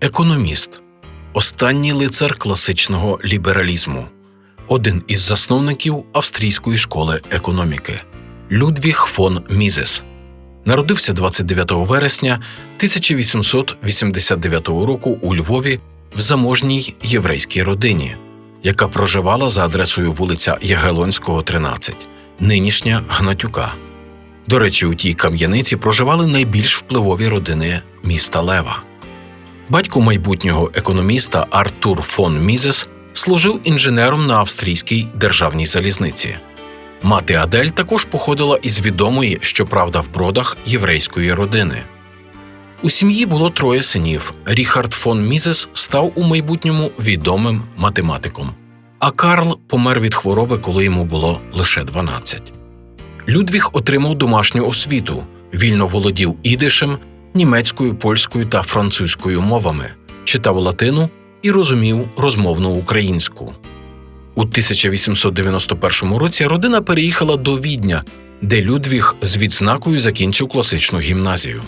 Економіст, останній лицар класичного лібералізму, один із засновників австрійської школи економіки Людвіг фон Мізес. Народився 29 вересня 1889 року у Львові в заможній єврейській родині, яка проживала за адресою вулиця Ягелонського, 13, нинішня Гнатюка. До речі, у тій кам'яниці проживали найбільш впливові родини міста Лева. Батько майбутнього економіста Артур фон Мізес служив інженером на австрійській державній залізниці. Мати Адель також походила із відомої, щоправда, в бродах єврейської родини. У сім'ї було троє синів. Ріхард фон Мізес став у майбутньому відомим математиком, а Карл помер від хвороби, коли йому було лише 12. Людвіг отримав домашню освіту, вільно володів ідишем, німецькою, польською та французькою мовами, читав латину і розумів розмовну українську. У 1891 році родина переїхала до Відня, де Людвіг з відзнакою закінчив класичну гімназію.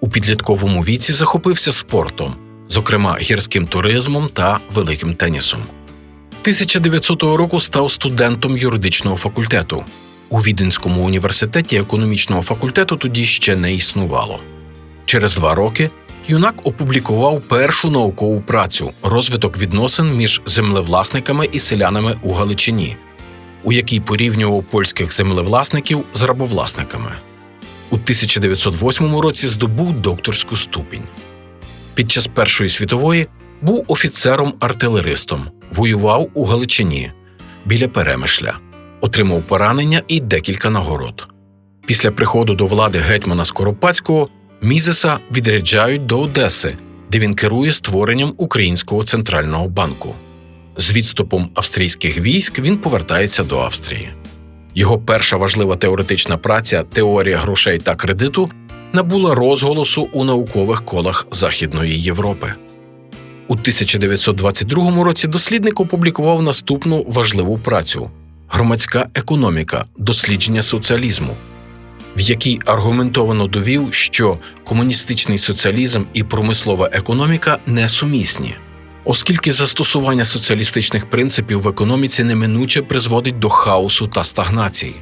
У підлітковому віці захопився спортом, зокрема гірським туризмом та великим тенісом. 1900 року став студентом юридичного факультету. У Віденському університеті економічного факультету тоді ще не існувало. Через два роки юнак опублікував першу наукову працю розвиток відносин між землевласниками і селянами у Галичині, у якій порівнював польських землевласників з рабовласниками. У 1908 році здобув докторську ступінь. Під час Першої світової був офіцером-артилеристом, воював у Галичині біля Перемишля, отримав поранення і декілька нагород. Після приходу до влади гетьмана Скоропадського Мізеса відряджають до Одеси, де він керує створенням Українського центрального банку. З відступом австрійських військ він повертається до Австрії. Його перша важлива теоретична праця Теорія грошей та кредиту набула розголосу у наукових колах Західної Європи. У 1922 році дослідник опублікував наступну важливу працю Громадська економіка дослідження соціалізму, в якій аргументовано довів, що комуністичний соціалізм і промислова економіка несумісні, оскільки застосування соціалістичних принципів в економіці неминуче призводить до хаосу та стагнації.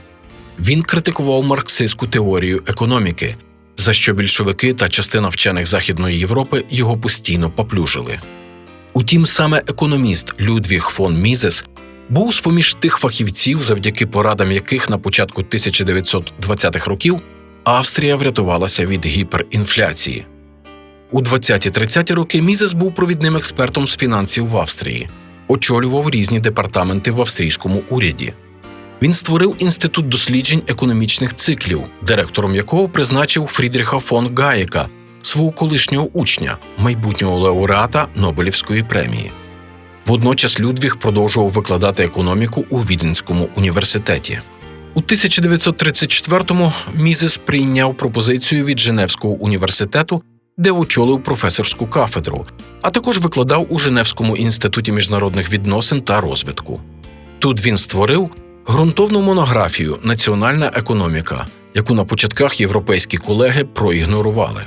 Він критикував марксистську теорію економіки, за що більшовики та частина вчених Західної Європи його постійно поплюжили. Утім, саме економіст Людвіг фон Мізес був з поміж тих фахівців, завдяки порадам яких на початку 1920-х років Австрія врятувалася від гіперінфляції. У 20-30-ті роки Мізес був провідним експертом з фінансів в Австрії, очолював різні департаменти в австрійському уряді. Він створив інститут досліджень економічних циклів, директором якого призначив Фрідріха фон Гаєка, свого колишнього учня, майбутнього лауреата Нобелівської премії. Водночас Людвіг продовжував викладати економіку у Віденському університеті. У 1934-му Мізес прийняв пропозицію від Женевського університету, де очолив професорську кафедру, а також викладав у Женевському інституті міжнародних відносин та розвитку. Тут він створив ґрунтовну монографію Національна економіка, яку на початках європейські колеги проігнорували.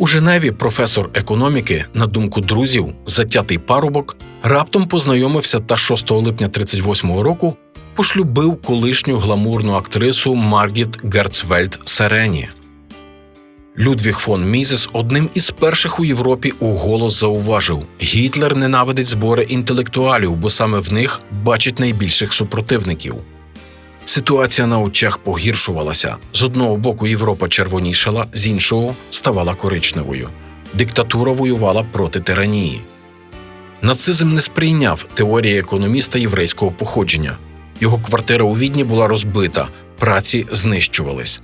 У Женеві професор економіки, на думку друзів, затятий парубок, раптом познайомився та 6 липня 38-го року пошлюбив колишню гламурну актрису Маргіт Герцвельд Серені. Людвіг фон Мізес одним із перших у Європі уголос зауважив: Гітлер ненавидить збори інтелектуалів, бо саме в них бачить найбільших супротивників. Ситуація на очах погіршувалася. З одного боку Європа червонішала, з іншого ставала коричневою. Диктатура воювала проти тиранії. Нацизм не сприйняв теорії економіста єврейського походження. Його квартира у Відні була розбита, праці знищувались.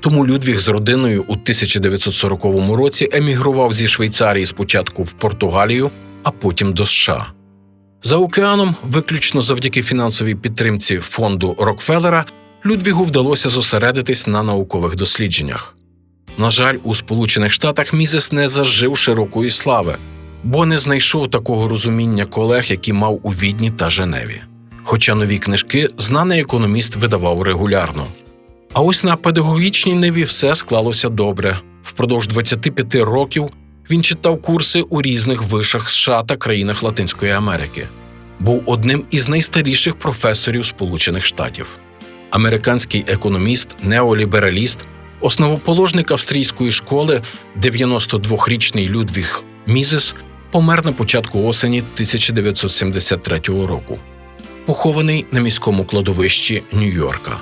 Тому Людвіг з родиною у 1940 році емігрував зі Швейцарії спочатку в Португалію, а потім до США. За океаном, виключно завдяки фінансовій підтримці фонду Рокфеллера, Людвігу вдалося зосередитись на наукових дослідженнях. На жаль, у Сполучених Штатах Мізес не зажив широкої слави, бо не знайшов такого розуміння колег, які мав у Відні та Женеві. Хоча нові книжки знаний економіст видавав регулярно. А ось на педагогічній ниві все склалося добре. Впродовж 25 років Він читав курси у різних вишах США та країнах Латинської Америки. Був одним із найстаріших професорів Сполучених Штатів. Американський економіст, неолібераліст, основоположник австрійської школи, 92-річний Людвіг Мізес, помер на початку осені 1973 року, похований на міському кладовищі Нью-Йорка.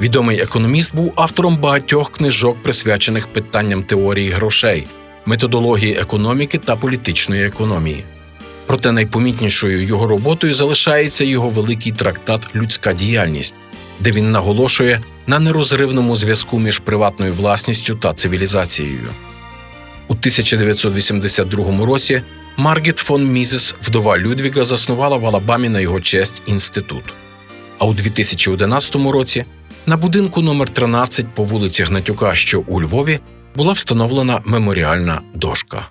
Відомий економіст був автором багатьох книжок, присвячених питанням теорії грошей, методології економіки та політичної економії. Проте найпомітнішою його роботою залишається його великий трактат Людська діяльність, де він наголошує на нерозривному зв'язку між приватною власністю та цивілізацією. У 1982 році Маргіт фон Мізес, вдова Людвіга, заснувала в Алабамі на його честь інститут. А у 2011 році на будинку номер 13 по вулиці Гнатюка, що у Львові, була встановлена меморіальна дошка.